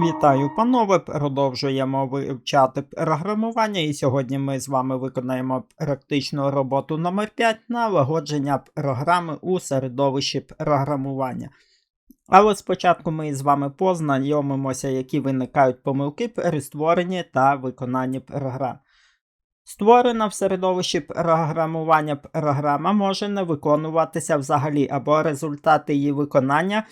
Вітаю, панове! Продовжуємо вивчати програмування, і сьогодні ми з вами виконаємо практичну роботу номер 5 налагодження програми у середовищі програмування. Але спочатку ми з вами познайомимося, які виникають помилки при створенні та виконанні програм. Створена в середовищі програмування програма може не виконуватися взагалі, або результати її виконання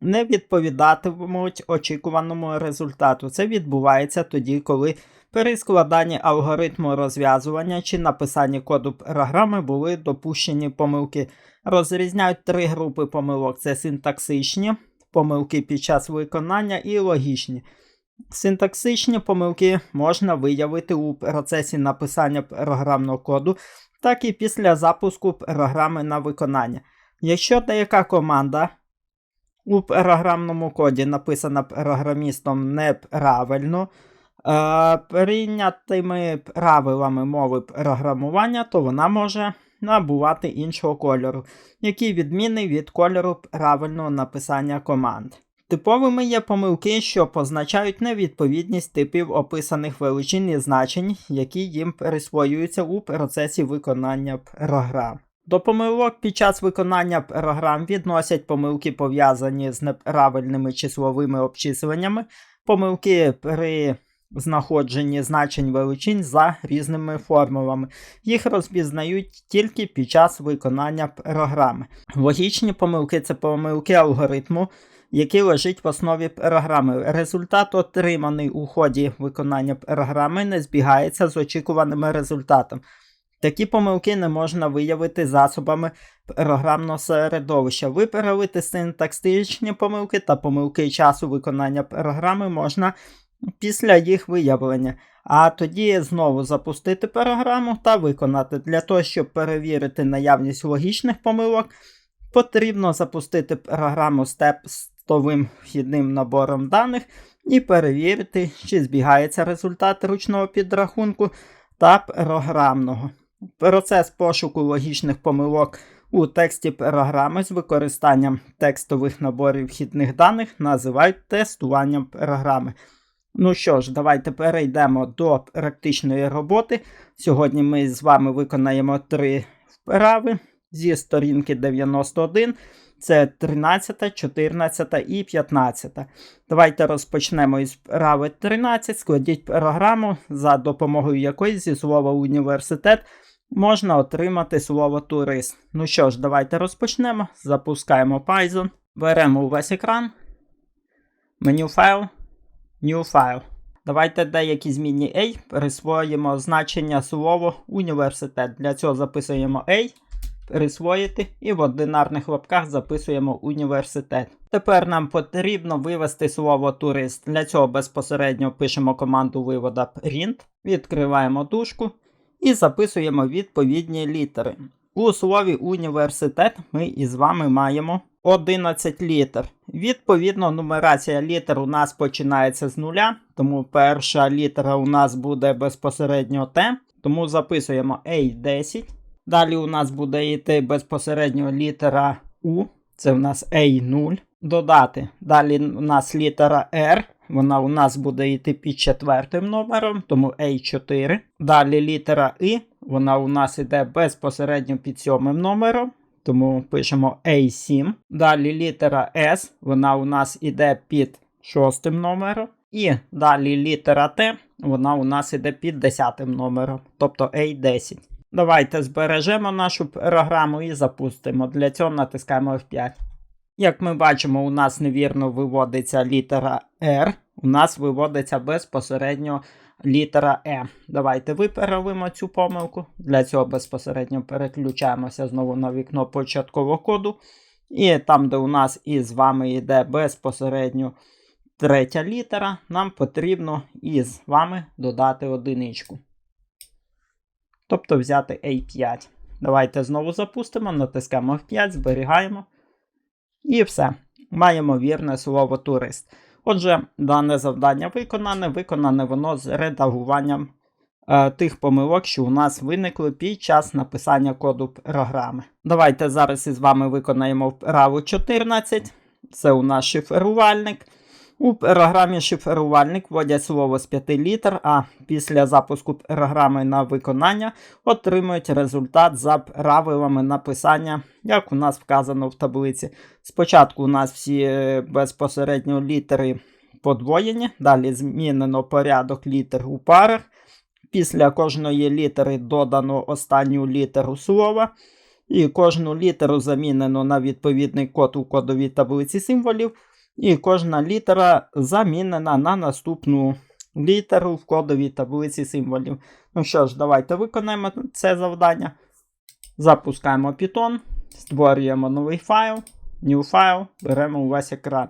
не відповідатимуть очікуваному результату. Це відбувається тоді, коли при складанні алгоритму розв'язування чи написанні коду програми були допущені помилки. Розрізняють три групи помилок: це синтаксичні помилки під час виконання і логічні. Синтаксичні помилки можна виявити у процесі написання програмного коду, так і після запуску програми на виконання. Якщо деяка команда у програмному коді написана програмістом неправильно, е, прийнятими правилами мови програмування, то вона може набувати іншого кольору, який відмінний від кольору правильного написання команд. Типовими є помилки, що позначають невідповідність типів описаних величин і значень, які їм присвоюються у процесі виконання програм. До помилок під час виконання програм відносять помилки, пов'язані з неправильними числовими обчисленнями, помилки при знаходженні значень величин за різними формулами. Їх розпізнають тільки під час виконання програми. Логічні помилки це помилки алгоритму. Який лежить в основі програми. Результат, отриманий у ході виконання програми, не збігається з очікуваним результатом. Такі помилки не можна виявити засобами програмного середовища. Виправити синтаксичні помилки та помилки часу виконання програми можна після їх виявлення. А тоді знову запустити програму та виконати. Для того, щоб перевірити наявність логічних помилок, потрібно запустити програму з тестовим вхідним набором даних і перевірити, чи збігається результат ручного підрахунку та програмного. Процес пошуку логічних помилок у тексті програми з використанням текстових наборів вхідних даних називають тестуванням програми. Ну що ж, давайте перейдемо до практичної роботи. Сьогодні ми з вами виконаємо три вправи зі сторінки 91. Це 13, 14 і 15. Давайте розпочнемо із вправи 13. Складіть програму, за допомогою якої зі слова університет можна отримати слово турист. Ну що ж, давайте розпочнемо. Запускаємо Python. Беремо увесь екран. Меню файл. New файл. Давайте деякі змінні A присвоїмо значення слово університет. Для цього записуємо A, присвоїти і в одинарних лапках записуємо університет. Тепер нам потрібно вивести слово турист. Для цього безпосередньо пишемо команду вивода print, відкриваємо дужку і записуємо відповідні літери. У слові університет ми із вами маємо 11 літер. Відповідно, нумерація літер у нас починається з нуля, тому перша літера у нас буде безпосередньо Т, тому записуємо A10. Далі у нас буде йти безпосередньо літера У, це у нас A0. Додати. Далі у нас літера R. Вона у нас буде йти під четвертим номером, тому A4. Далі літера I, вона у нас йде безпосередньо під сьомим номером, тому пишемо A7. Далі літера S, вона у нас йде під шостим номером. І далі літера Т, вона у нас йде під десятим номером, тобто A10. Давайте збережемо нашу програму і запустимо. Для цього натискаємо F5. Як ми бачимо, у нас невірно виводиться літера R, у нас виводиться безпосередньо літера E. Давайте виправимо цю помилку. Для цього безпосередньо переключаємося знову на вікно початкового коду. І там, де у нас із вами йде безпосередньо третя літера, нам потрібно із вами додати одиничку. Тобто взяти A5. Давайте знову запустимо, натискаємо F5, зберігаємо. І все. Маємо вірне слово турист. Отже, дане завдання виконане, виконане воно з редагуванням е, тих помилок, що у нас виникли під час написання коду програми. Давайте зараз із вами виконаємо вправу 14. Це у нас шифрувальник. У програмі шифрувальник вводять слово з 5 літер, а після запуску програми на виконання отримують результат за правилами написання, як у нас вказано в таблиці. Спочатку у нас всі е, безпосередньо літери подвоєні, далі змінено порядок літер у парах. Після кожної літери додано останню літеру слова. І кожну літеру замінено на відповідний код у кодовій таблиці символів. І кожна літера замінена на наступну літеру в кодовій таблиці символів. Ну що ж, давайте виконаємо це завдання. Запускаємо Python, створюємо новий файл, new файл, беремо увесь екран.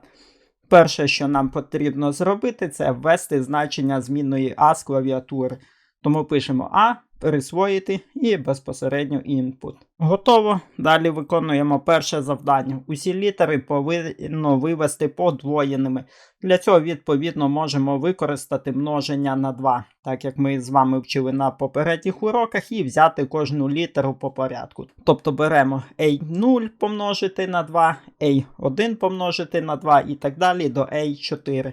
Перше, що нам потрібно зробити, це ввести значення змінної А з клавіатури. Тому пишемо А, присвоїти і безпосередньо input. Готово. Далі виконуємо перше завдання. Усі літери повинно вивести подвоєними. Для цього, відповідно, можемо використати множення на 2, так як ми з вами вчили на попередніх уроках, і взяти кожну літеру по порядку. Тобто беремо A0 помножити на 2, A1 помножити на 2 і так далі до A4.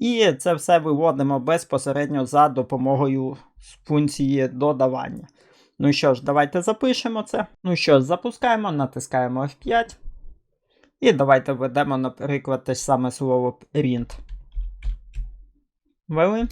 І це все виводимо безпосередньо за допомогою функції додавання. Ну що ж, давайте запишемо це. Ну що ж, запускаємо, натискаємо F5. І давайте введемо, наприклад, те ж саме слово print. Ввели.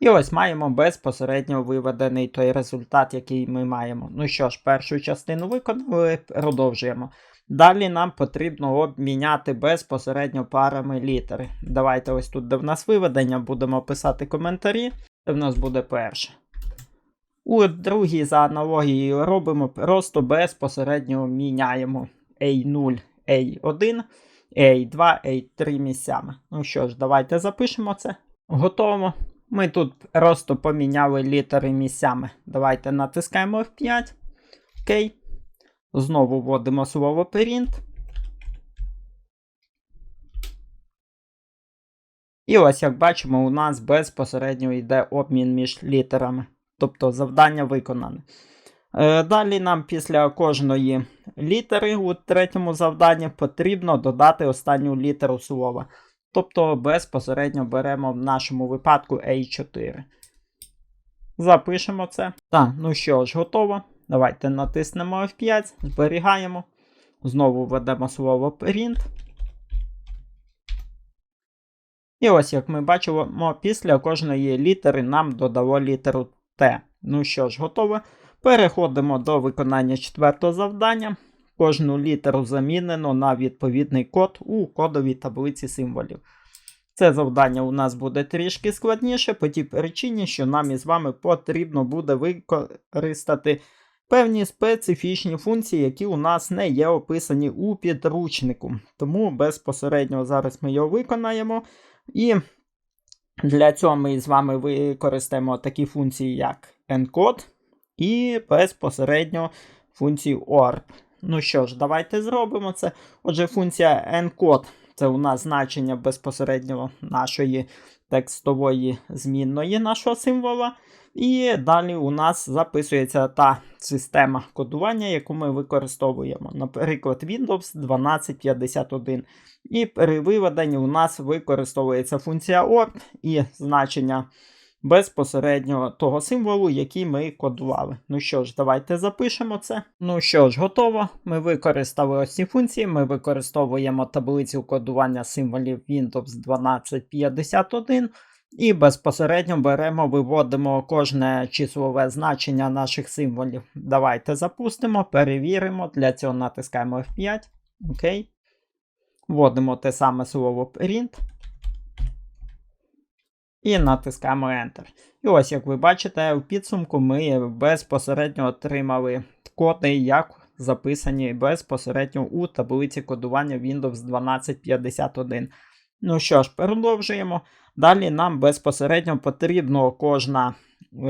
І ось маємо безпосередньо виведений той результат, який ми маємо. Ну що ж, першу частину виконали, продовжуємо. Далі нам потрібно обміняти безпосередньо парами літери. Давайте ось тут, де в нас виведення, будемо писати коментарі. Це в нас буде перше. У другій за аналогією робимо просто безпосередньо міняємо A0, A1, A2, A3 місцями. Ну що ж, давайте запишемо це. Готово. Ми тут просто поміняли літери місцями. Давайте натискаємо F5. Окей. Знову вводимо слово print. І ось, як бачимо, у нас безпосередньо йде обмін між літерами. Тобто завдання виконане. Е, далі нам після кожної літери у третьому завданні потрібно додати останню літеру слова. Тобто безпосередньо беремо в нашому випадку A4. Запишемо це. Так, ну що ж, готово. Давайте натиснемо F5, зберігаємо. Знову введемо слово print. І ось, як ми бачимо, після кожної літери нам додало літеру Т. Ну що ж, готово. Переходимо до виконання четвертого завдання. Кожну літеру замінено на відповідний код у кодовій таблиці символів. Це завдання у нас буде трішки складніше, по тій причині, що нам із вами потрібно буде використати певні специфічні функції, які у нас не є описані у підручнику. Тому безпосередньо зараз ми його виконаємо. І для цього ми з вами використаємо такі функції, як encode і безпосередньо функцію orb. Ну що ж, давайте зробимо це. Отже, функція encode це у нас значення безпосередньо нашої текстової змінної нашого символа. І далі у нас записується та система кодування, яку ми використовуємо. Наприклад, Windows 1251. І при виведенні у нас використовується функція OR і значення безпосередньо того символу, який ми кодували. Ну що ж, давайте запишемо це. Ну що ж, готово. Ми використали ось ці функції. Ми використовуємо таблицю кодування символів Windows 1251. І безпосередньо беремо, виводимо кожне числове значення наших символів. Давайте запустимо, перевіримо. Для цього натискаємо F5. Окей. Вводимо те саме слово print. І натискаємо Enter. І ось, як ви бачите, в підсумку ми безпосередньо отримали коди, як записані безпосередньо у таблиці кодування Windows 1251. Ну що ж, продовжуємо. Далі нам безпосередньо потрібно кожна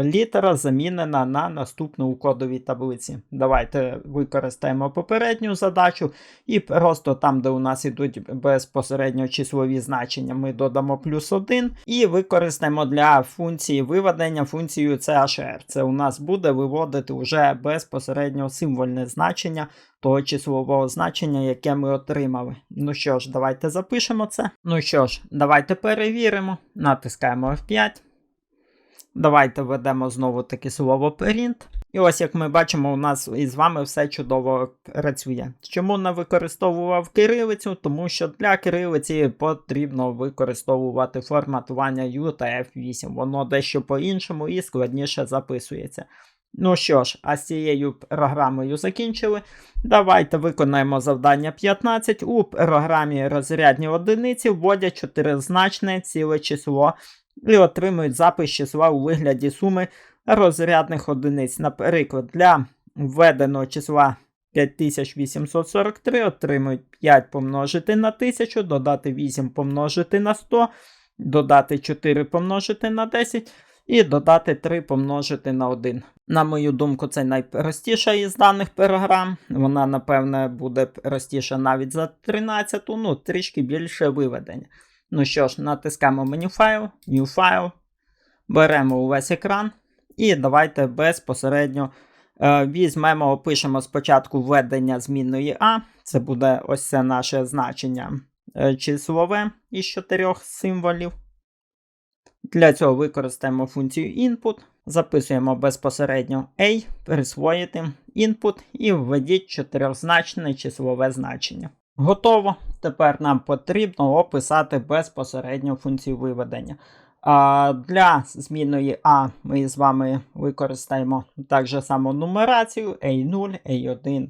літера замінена на наступну у кодовій таблиці. Давайте використаємо попередню задачу і просто там, де у нас ідуть безпосередньо числові значення, ми додамо плюс 1 і використаємо для функції виведення функцію CHR. Це у нас буде виводити вже безпосередньо символьне значення того числового значення, яке ми отримали. Ну що ж, давайте запишемо це. Ну що ж, давайте перевіримо. Натискаємо F5. Давайте введемо знову таке слово print. І ось як ми бачимо, у нас із вами все чудово працює. Чому не використовував кирилицю? Тому що для кирилиці потрібно використовувати форматування U та F8. Воно дещо по-іншому і складніше записується. Ну що ж, а з цією програмою закінчили. Давайте виконаємо завдання 15. У програмі розрядні одиниці вводять чотиризначне ціле число і отримують запис числа у вигляді суми розрядних одиниць. Наприклад, для введеного числа 5843 отримують 5 помножити на 1000, додати 8 помножити на 100, додати 4 помножити на 10 і додати 3 помножити на 1. На мою думку, це найпростіша із даних програм. Вона, напевне, буде простіша навіть за 13, ну, трішки більше виведення. Ну що ж, натискаємо меню файл, New File, беремо увесь екран. І давайте безпосередньо е, візьмемо, опишемо спочатку введення змінної А. Це буде ось це наше значення е, числове із чотирьох символів. Для цього використаємо функцію input, записуємо безпосередньо A, присвоїти input і введіть чотирьохзначне числове значення. Готово. Тепер нам потрібно описати безпосередньо функцію виведення. Для змінної А ми з вами використаємо так же нумерацію A0, A1,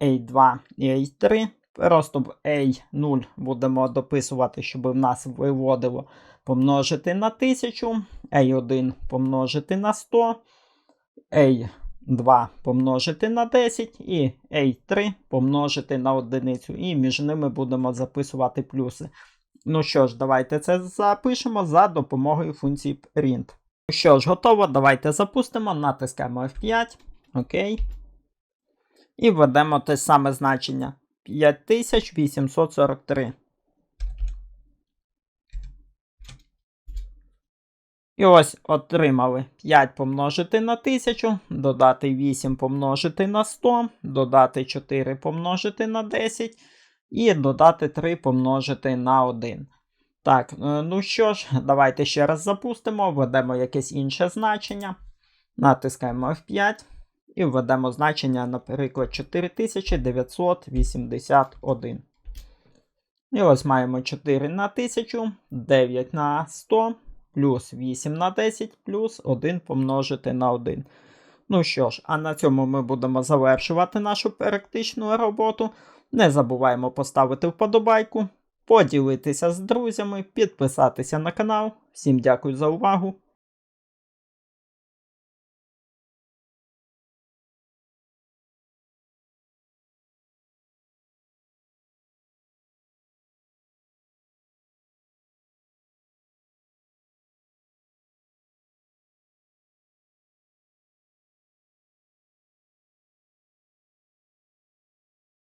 A2 і A3. Просто в A0 будемо дописувати, щоб в нас виводило помножити на 1000, A1 помножити на 100, A2 помножити на 10 і A3 помножити на одиницю. І між ними будемо записувати плюси. Ну що ж, давайте це запишемо за допомогою функції print. Ну що ж, готово, давайте запустимо, натискаємо F5. Окей. І введемо те саме значення 5843. І ось отримали 5 помножити на 1000, додати 8 помножити на 100, додати 4 помножити на 10 і додати 3 помножити на 1. Так, ну що ж, давайте ще раз запустимо, введемо якесь інше значення. Натискаємо F5 і введемо значення, наприклад, 4981. І ось маємо 4 на 1000, 9 на 100 плюс 8 на 10 плюс 1 помножити на 1. Ну що ж, а на цьому ми будемо завершувати нашу практичну роботу. Не забуваємо поставити вподобайку, поділитися з друзями, підписатися на канал. Всім дякую за увагу!